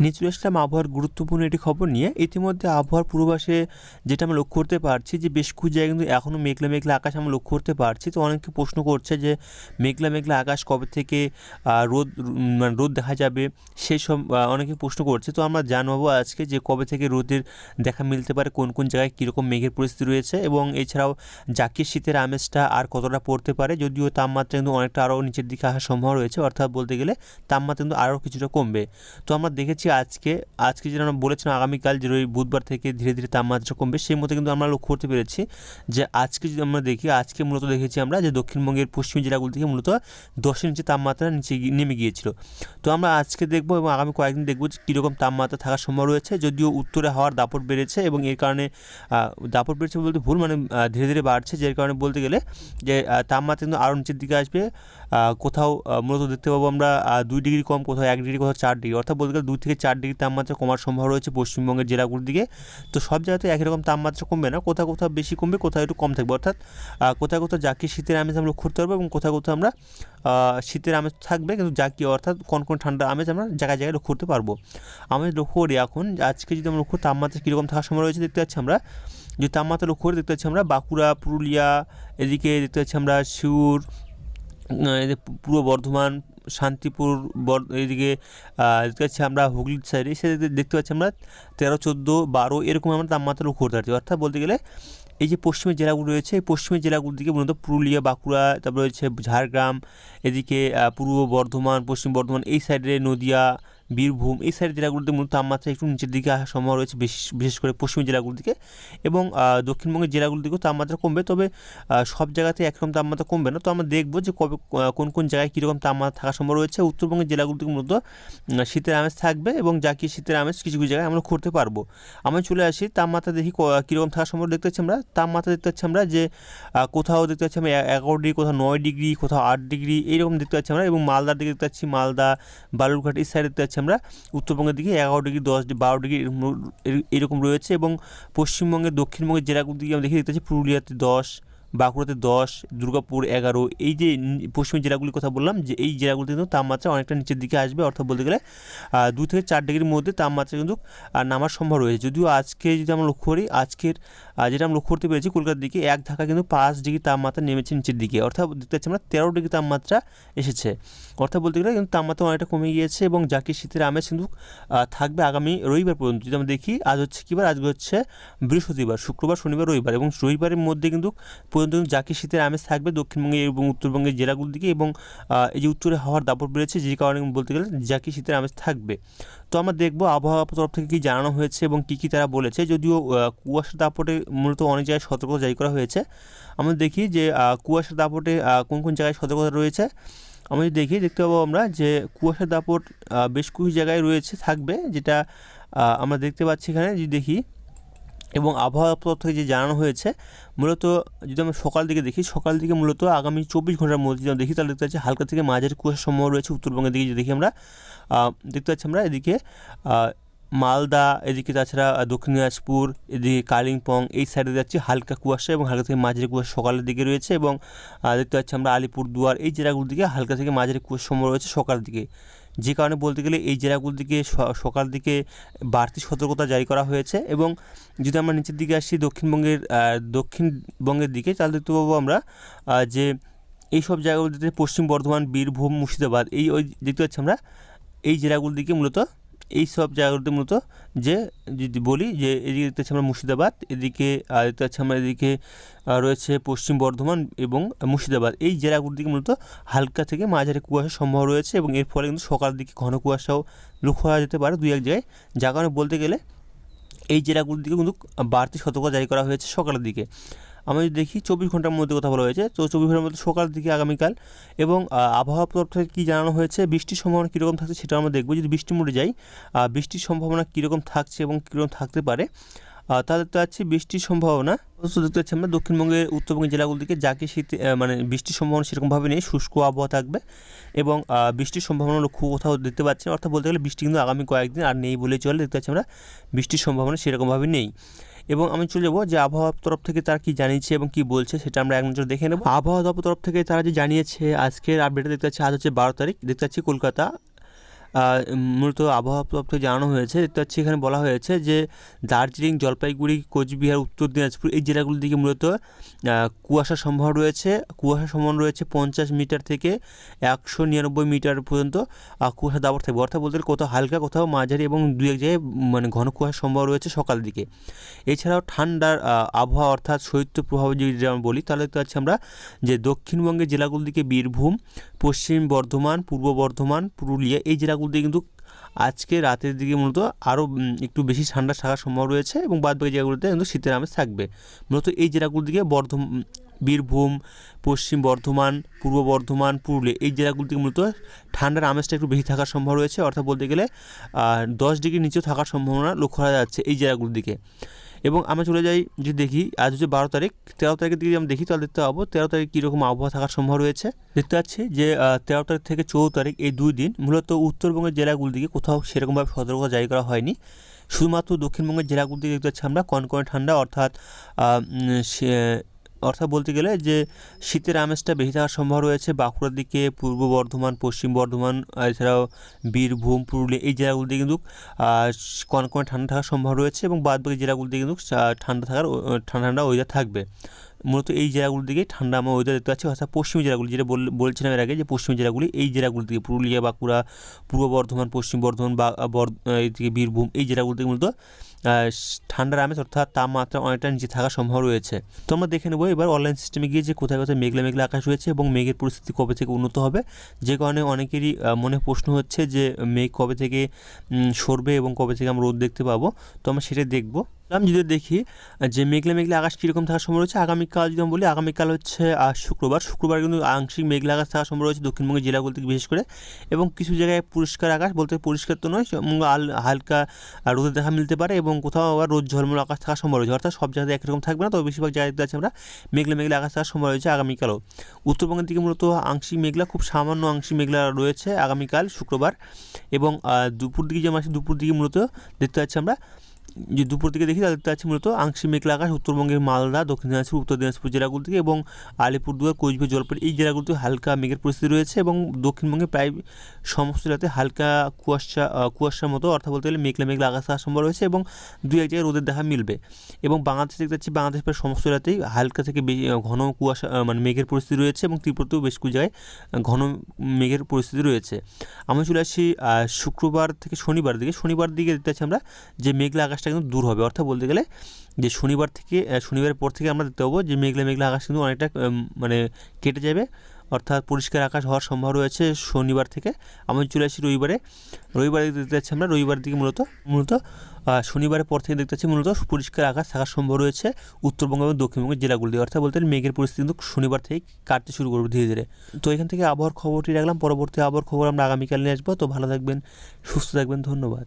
নিয়ে চলে আসলাম আবহাওয়ার গুরুত্বপূর্ণ একটি খবর নিয়ে ইতিমধ্যে আবহাওয়ার পূর্বাসে যেটা আমরা লক্ষ্য করতে পারছি যে বেশ কিছু জায়গায় কিন্তু এখনও মেঘলা মেঘলা আকাশ আমরা লক্ষ্য করতে পারছি। তো অনেকে প্রশ্ন করছে যে মেঘলা মেঘলা আকাশ কবে থেকে রোদ মানে রোদ দেখা যাবে সেই সব অনেকে প্রশ্ন করছে। তো আমরা জানব আজকে যে কবে থেকে রোদের দেখা মিলতে পারে, কোন কোন জায়গায় কীরকম মেঘের পরিস্থিতি রয়েছে এবং এছাড়াও জাকির শীতের আমেজটা আর কতটা পড়তে পারে, যদিও তাপমাত্রা কিন্তু অনেকটা আরও নিচের দিকে আসার সম্ভাবনা রয়েছে। অর্থাৎ বলতে গেলে তাপমাত্রা কিন্তু আরও কিছুটা কমবে। তো আমরা দেখেছি আজকে। আজকে যেটা আমরা বলেছিলাম আগামীকাল যে বুধবার থেকে ধীরে ধীরে তাপমাত্রা কমবে, সেই মতো কিন্তু আমরা লক্ষ্য করতে পেরেছি যে আজকে যদি আমরা দেখি, আজকে মূলত দেখেছি আমরা যে দক্ষিণবঙ্গের পশ্চিমী জেলাগুলি থেকে মূলত দশের নিচে তাপমাত্রা নিচে নেমে গিয়েছিল। তো আমরা আজকে দেখব এবং আগামী কয়েকদিন দেখব যে কীরকম তাপমাত্রা থাকার সম্ভব রয়েছে, যদিও উত্তরে হাওয়ার দাপট বেড়েছে এবং এর কারণে দাপট বেড়েছে বলতে ভুল মানে ধীরে ধীরে বাড়ছে যার কারণে বলতে গেলে যে তাপমাত্রা কিন্তু আরও নিচের দিকে আসবে। কোথাও মূলত দেখতে পাবো আমরা দুই ডিগ্রি কম, কোথাও এক ডিগ্রি, কোথাও চার ডিগ্রি। অর্থাৎ বলতে গেলে দুই থেকে চার ডিগ্রি তাপমাত্রা কমার সম্ভাবনা রয়েছে পশ্চিমবঙ্গের জেলাগুলির দিকে। তো সব জায়গাতে একই রকম তাপমাত্রা কমবে না, কোথাও কোথাও বেশি কমবে, কোথাও একটু কম থাকবে। অর্থাৎ কোথাও কোথাও জাকি শীতের আমেজ আমরা লক্ষ্য করতে পারব এবং কোথাও কোথাও আমরা শীতের আমেজ থাকবে, কিন্তু জাকি অর্থাৎ কোন কোন ঠান্ডা আমেজ আমরা জায়গায় জায়গায় লক্ষ্য করতে পারব। আমি লক্ষ্য করি এখন, আজকে যদি আমরা লক্ষ্য তাপমাত্রা কীরকম থাকার সময় রয়েছে দেখতে পাচ্ছি আমরা। যে তাপমাত্রা লক্ষ্য করে, দেখতে পাচ্ছি আমরা বাঁকুড়া, পুরুলিয়া, এদিকে দেখতে পাচ্ছি আমরা শিউর পূর্ব বর্ধমান শান্তিপুর আহ, দেখতে পাচ্ছি আমরা হুগলির সাইডে সে দেখতে পাচ্ছি আমরা তেরো চোদ্দ বারো এরকম আমরা তাপমাত্রা লক্ষ্য করতে পারছি। অর্থাৎ বলতে গেলে এই যে পশ্চিমের জেলাগুলো রয়েছে এই পশ্চিমের জেলাগুলোর দিকে মূলত পুরুলিয়া বাঁকুড়া তারপরে রয়েছে ঝাড়গ্রাম এদিকে পূর্ব বর্ধমান পশ্চিম বর্ধমান এই সাইডে নদিয়া বীরভূম, এই সাইড জেলাগুলোতে মূলত তাপমাত্রা একটু নিচের দিকে আসার সম্ভাবনা রয়েছে বিশেষ করে পশ্চিম জেলাগুলোর দিকে এবং দক্ষিণবঙ্গের জেলাগুলোর দিকেও তাপমাত্রা কমবে। তবে সব জায়গাতে একরকম তাপমাত্রা কমবে না। তো আমরা দেখব যে কবে কোন কোন জায়গায় কীরকম তাপমাত্রা থাকার সম্ভব রয়েছে। উত্তরবঙ্গের জেলাগুলো থেকে মূলত শীতের আমেজ থাকবে এবং যা কি শীতের আমেজ কিছু কিছু জায়গায় আমরা করতে পারব। আমরা চলে আসি, তাপমাত্রা দেখি কীরকম থাকার সম্ভব দেখতে পাচ্ছি আমরা। তাপমাত্রা দেখতে পাচ্ছি আমরা যে কোথাও দেখতে পাচ্ছি আমরা এগারো ডিগ্রি, কোথাও নয় ডিগ্রি, কোথাও আট ডিগ্রি, এইরকম দেখতে পাচ্ছি আমরা এবং মালদার দিকে দেখতে পাচ্ছি মালদা, বালুরঘাট, এই সাইড দেখতে পাচ্ছি আমরা উত্তরবঙ্গের দিকে এগারো ডিগ্রি, দশ বারো ডিগ্রি এরকম এর- এরকম রয়েছে এবং পশ্চিমবঙ্গের, দক্ষিণবঙ্গের জেলাগুলো দিকে আমরা দেখি দেখতে পাচ্ছি পুরুলিয়াতে দশ বাঁকুড়াতে দশ, দুর্গাপুর এগারো, এই যে পশ্চিমের জেলাগুলির কথা বললাম, যে এই জেলাগুলিতে কিন্তু তাপমাত্রা অনেকটা নিচের দিকে আসবে। অর্থাৎ বলতে গেলে দু থেকে চার ডিগ্রির মধ্যে তাপমাত্রা কিন্তু নামার সম্ভব রয়েছে। যদিও আজকে যদি আমরা লক্ষ্য করি, আজকের যেটা আমরা লক্ষ্য করতে পেরেছি, কলকাতার দিকে এক ধাক্কা কিন্তু পাঁচ ডিগ্রি তাপমাত্রা নেমেছে নিচের দিকে। অর্থাৎ দেখতে পাচ্ছি আমরা তেরো ডিগ্রি তাপমাত্রা এসেছে। অর্থাৎ বলতে গেলে কিন্তু তাপমাত্রা অনেকটা কমে গিয়েছে এবং জাকির শীতের আমেজ কিন্তু থাকবে আগামী রবিবার পর্যন্ত। যদি আমরা দেখি, আজ হচ্ছে কী বার? আজকে হচ্ছে বৃহস্পতিবার, শুক্রবার, শনিবার, রবিবার এবং রবিবারের মধ্যে কিন্তু পর্যন্ত জাকির শীতের আমেজ থাকবে দক্ষিণবঙ্গে এবং উত্তরবঙ্গের জেলাগুলোর দিকে এবং এই যে উত্তরে হাওয়ার দাপট বেড়েছে যে কারণে বলতে গেলে জাকির শীতের আমেজ থাকবে। তো আমরা দেখব আবহাওয়া তরফ থেকে কী জানানো হয়েছে এবং কী কী তারা বলেছে। যদিও আহ, কুয়াশার দাপটে মূলত অনেক জায়গায় সতর্কতা জারি করা হয়েছে। আমরা দেখি যে আহ, কুয়াশার দাপটে কোন কোন জায়গায় সতর্কতা রয়েছে? আমরা যদি দেখি দেখতে পাবো আমরা যে কুয়াশার দাপট বেশ কিছু জায়গায় রয়েছে থাকবে যেটা আমরা দেখতে পাচ্ছি এখানে। যদি দেখি এবং আবহাওয়া থেকে যে জানানো হয়েছে, মূলত যদি আমরা সকাল দিকে দেখি, সকাল দিকে মূলত আগামী চব্বিশ ঘণ্টার মধ্যে যদি দেখি, তাহলে দেখতে পাচ্ছি হালকা থেকে মাঝারি কুয়াশার সম্ভাবনা রয়েছে। উত্তরবঙ্গের দিকে যদি দেখি আমরা দেখতে পাচ্ছি আমরা এদিকে মালদা, এদিকে তাছাড়া দক্ষিণ দিনাজপুর, এদিকে কালিম্পং, এই সাইডে যাচ্ছে হালকা কুয়াশা এবং হালকা থেকে মাঝারি কুয়াশা সকালের দিকে রয়েছে এবং দেখতে পাচ্ছি আমরা আলিপুরদুয়ার, এই জেলাগুলোর দিকে হালকা থেকে মাঝারি কুয়াশা সম্ভাবনা রয়েছে সকালের দিকে। যে কারণে বলতে গেলে এই জেলাগুলোর সকাল দিকে বাড়তি সতর্কতা জারি করা হয়েছে এবং যদি আমরা নিচের দিকে আসি দক্ষিণবঙ্গের দক্ষিণবঙ্গের দিকে, তাহলে দেখতে পাবো আমরা যে এই সব জায়গাগুলিতে পশ্চিম বর্ধমান, বীরভূম, মুর্শিদাবাদ, এই ওই দেখতে পাচ্ছি আমরা, এই জেলাগুলোর দিকে মূলত এই সব জায়গাগুলোতে মূলত যে যদি বলি যে এদিকে দেখতে আমরা মুর্শিদাবাদ, এদিকে আর দেখতে পাচ্ছি আমরা এদিকে রয়েছে পশ্চিম বর্ধমান এবং মুর্শিদাবাদ। এই জেলাগুলোর দিকে মূলত হালকা থেকে মাঝারি কুয়াশার সম্ভব রয়েছে এবং এর ফলে কিন্তু সকালের দিকে ঘন কুয়াশাও লক্ষ্য করা যেতে পারে দুই এক জায়গায়। যার কারণে বলতে গেলে এই জেলাগুলোর দিকে কিন্তু বাড়তি সতর্কতা জারি করা হয়েছে সকালের দিকে। আমরা যদি দেখি চব্বিশ ঘণ্টার মধ্যে কথা বলা হয়েছে, তো চব্বিশ ঘণ্টার মধ্যে সকালের দিকে আগামীকাল এবং আবহাওয়া তরফ থেকে কী জানানো হয়েছে, বৃষ্টির সম্ভাবনা কীরকম থাকছে সেটা আমরা দেখব। যদি বৃষ্টি মোড়ে যাই বৃষ্টির সম্ভাবনা কীরকম থাকছে এবং কীরকম থাকতে পারে তাহলে দেখতে পাচ্ছি বৃষ্টির সম্ভাবনা। দেখতে পাচ্ছি আমরা দক্ষিণবঙ্গের, উত্তরবঙ্গের জেলাগুলো দিকে যাকে শীতে মানে বৃষ্টির সম্ভাবনা সেরকমভাবে নেই, শুষ্ক আবহাওয়া থাকবে এবং বৃষ্টির সম্ভাবনা লক্ষ্য কোথাও দেখতে পাচ্ছি অর্থাৎ বলতে গেলে বৃষ্টি কিন্তু আগামী কয়েকদিন আর নেই বলে চলে, দেখতে পাচ্ছি আমরা বৃষ্টির সম্ভাবনা সেরকমভাবে নেই। এবং আমি চলে যাব যে আবহাওয়া তরফ থেকে তারা কি জানিয়েছে এবং কি বলছে সেটা আমরা এক নজর দেখে নেব। আবহাওয়া দপ্তর তরফ থেকে তারা যে জানিয়েছে আজকের আপডেটে দেখতে পাচ্ছি, আজ হচ্ছে বারো তারিখ। দেখতে পাচ্ছি কলকাতা মূলত আবহাওয়া দপ্তর জানানো হয়েছে। দেখতে পাচ্ছি এখানে বলা হয়েছে যে দার্জিলিং জলপাইগুড়ি কোচবিহার উত্তর দিনাজপুর এই জেলাগুলির দিকে মূলত আহ, কুয়াশার সম্ভাবনা রয়েছে। কুয়াশার সম্ভাবনা রয়েছে পঞ্চাশ মিটার থেকে একশো নিরানব্বই মিটার পর্যন্ত কুয়াশা দাবর থাকবে। অর্থাৎ বলতে কোথাও হালকা কোথাও মাঝারি এবং দু এক জায়গায় মানে ঘন কুয়াশার সম্ভাবনা রয়েছে সকাল দিকে। এছাড়াও ঠান্ডার আবহাওয়া অর্থাৎ শৈত্য প্রভাব যদি আমরা বলি তাহলে দেখতে পাচ্ছি আমরা যে দক্ষিণবঙ্গের জেলাগুলির দিকে বীরভূম পশ্চিম বর্ধমান পূর্ব বর্ধমান পুরুলিয়া এই জেলাগুলিতে কিন্তু আজকে রাতের দিকে মূলত আরও একটু বেশি ঠান্ডা থাকার সম্ভাবনা রয়েছে এবং বাদ বাদবাকি জায়গাগুলোতে কিন্তু শীতের আমেজ থাকবে। মূলত এই জেলাগুলির দিকে বর্ধমান বীরভূম, পশ্চিম বর্ধমান, পূর্ব বর্ধমান, পুরুলিয়া, এই জেলাগুলি থেকে মূলত ঠান্ডার আমেজটা একটু বেশি থাকার সম্ভাবনা রয়েছে। অর্থাৎ বলতে গেলে দশ ডিগ্রি নিচেও থাকার সম্ভাবনা লক্ষ্য করা যাচ্ছে এই জেলাগুলির দিকে। এবং আমরা চলে যাই যদি দেখি, আজ হচ্ছে বারো তারিখ, তেরো তারিখের দিকে আমি দেখি তাহলে দেখতে পাবো তেরো তারিখ কীরকম আবহাওয়া থাকার সম্ভব রয়েছে। দেখতে পাচ্ছি যে তেরো তারিখ থেকে চৌদ্দ তারিখ এই দুই দিন মূলত উত্তরবঙ্গের জেলাগুলি দিকে কোথাও সেরকমভাবে সতর্কতা জারি করা হয়নি। শুধুমাত্র দক্ষিণবঙ্গের জেলাগুলিতে দেখতে পাচ্ছি আমরা কনকনে ঠান্ডা অর্থাৎ অর্থাৎ বলতে গেলে যে শীতের আমেজটা বেশি থাকার সম্ভাবনা রয়েছে। বাঁকুড়ার দিকে পূর্ব বর্ধমান, পশ্চিম বর্ধমান এছাড়াও বীরভূম, পুরুলিয়া এই জেলাগুলিতে কিন্তু কনকনে ঠান্ডা থাকার সম্ভাবনা রয়েছে এবং বাদবাকি জেলাগুলিতে কিন্তু ঠান্ডা থাকার ঠান্ডা ঠান্ডা ওয়েদার থাকবে। মূলত এই জেলাগুলির দিকে ঠান্ডা আমার ওয়েদার দেখতে পাচ্ছি, অর্থাৎ পশ্চিমী জেলাগুলি, যেটা বলছিলাম এর আগে যে পশ্চিমী জেলাগুলি, এই জেলাগুলি থেকে পুরুলিয়া, বাঁকুড়া, পূর্ব বর্ধমান, পশ্চিম বর্ধমান বা এইদিকে বীরভূম, এই জেলাগুলি থেকে মূলত ঠান্ডার আমেজ অর্থাৎ তাপমাত্রা অনেকটা নিচে থাকার সম্ভাবনা রয়েছে। তো আমরা দেখে নেব এবার অনলাইন সিস্টেমে গিয়ে যে কোথায় কোথায় মেঘলা মেঘলা আকাশ রয়েছে এবং মেঘের পরিস্থিতি কবে থেকে উন্নত হবে, যে কারণে অনেকেরই মনে প্রশ্ন হচ্ছে যে মেঘ কবে থেকে সরবে এবং কবে থেকে আমরা রোদ দেখতে পাবো। তো আমরা সেটা দেখব। আমি যদি দেখি যে মেঘলা মেঘলা আকাশ কীরকম থাকার সম্ভব রয়েছে, আগামীকাল যদি আমি বলি, আগামীকাল হচ্ছে শুক্রবার। শুক্রবার কিন্তু আংশিক মেঘলা আকাশ থাকার সম্ভব রয়েছে দক্ষিণবঙ্গের জেলাগুলো থেকে বিশেষ করে। এবং কিছু জায়গায় পরিষ্কার আকাশ, বলতে পরিষ্কার তো নয় হালকা রোদের দেখা মিলতে পারে এবং কোথাও আবার রোদ ঝলমল আকাশ থাকার সম্ভব রয়েছে। অর্থাৎ সব জায়গায় একরকম থাকবে না, তবে বেশিরভাগ জায়গাতে আছে আমরা মেঘলা মেঘলা আকাশ থাকার সম্ভব রয়েছে আগামীকালও। উত্তরবঙ্গের দিকে মূলত আংশিক মেঘলা, খুব সামান্য আংশিক মেঘলা রয়েছে আগামীকাল, শুক্রবার এবং দুপুর দিকে যে মাসে দুপুর দিকে মূলত দেখতে পাচ্ছি আমরা যে দুপুর দিকে দেখি তাদের আছে মূলত আংশিক মেঘলা আকাশ, উত্তরবঙ্গের মালদা, দক্ষিণ দিনাজপুর, উত্তর দিনাজপুর জেলাগুলো থেকে এবং আলিপুরদুয়ার, কোচবিহার, জলপাইগুড়ি এই জেলাগুলোতে হালকা মেঘের পরিস্থিতি রয়েছে এবং দক্ষিণবঙ্গে প্রায় সমস্ত জেলাতে হালকা কুয়াশা কুয়াশার মতো অর্থাৎ বলতে গেলে মেঘলা মেঘলা আকাশ থাকার সম্ভব রয়েছে এবং দু এক জায়গায় রোদের দেখা মিলবে এবং বাংলাদেশ দেখতে পাচ্ছি বাংলাদেশ প্রায় সমস্ত জেলাতেই হালকা থেকে বেশি ঘন কুয়াশা মানে মেঘের পরিস্থিতি রয়েছে এবং ত্রিপুরাতেও বেশ কিছু জায়গায় ঘন মেঘের পরিস্থিতি রয়েছে। আমি চলে আসি শুক্রবার থেকে শনিবার দিকে। শনিবার দিকে দেখতে পাচ্ছি আমরা যে মেঘলা আকাশটা কিন্তু দূর হবে। অর্থাৎ বলতে গেলে যে শনিবার থেকে শনিবারের পর থেকে আমরা দেখতে পাবো যে মেঘলা মেঘলা আকাশ কিন্তু অনেকটা মানে কেটে যাবে। অর্থাৎ পরিষ্কার আকাশ হওয়ার সম্ভাবনা রয়েছে শনিবার থেকে। আমি চলে আসি রবিবারে। রবিবারে দেখতে পাচ্ছি আমরা রবিবার দিকে মূলত মূলত শনিবারের পর থেকে দেখতে পাচ্ছি মূলত পরিষ্কার আকাশ থাকার সম্ভব রয়েছে উত্তরবঙ্গ এবং দক্ষিণবঙ্গের জেলাগুলি অর্থাৎ বলতে মেঘের পরিস্থিতি কিন্তু শনিবার থেকে কাটতে শুরু করবে ধীরে ধীরে। তো এখান থেকে আবহাওয়ার খবরটি রাখলাম। পরবর্তী আবহাওয়ার খবর আমরা আগামীকাল নিয়ে আসব। তো ভালো থাকবেন, সুস্থ থাকবেন। ধন্যবাদ।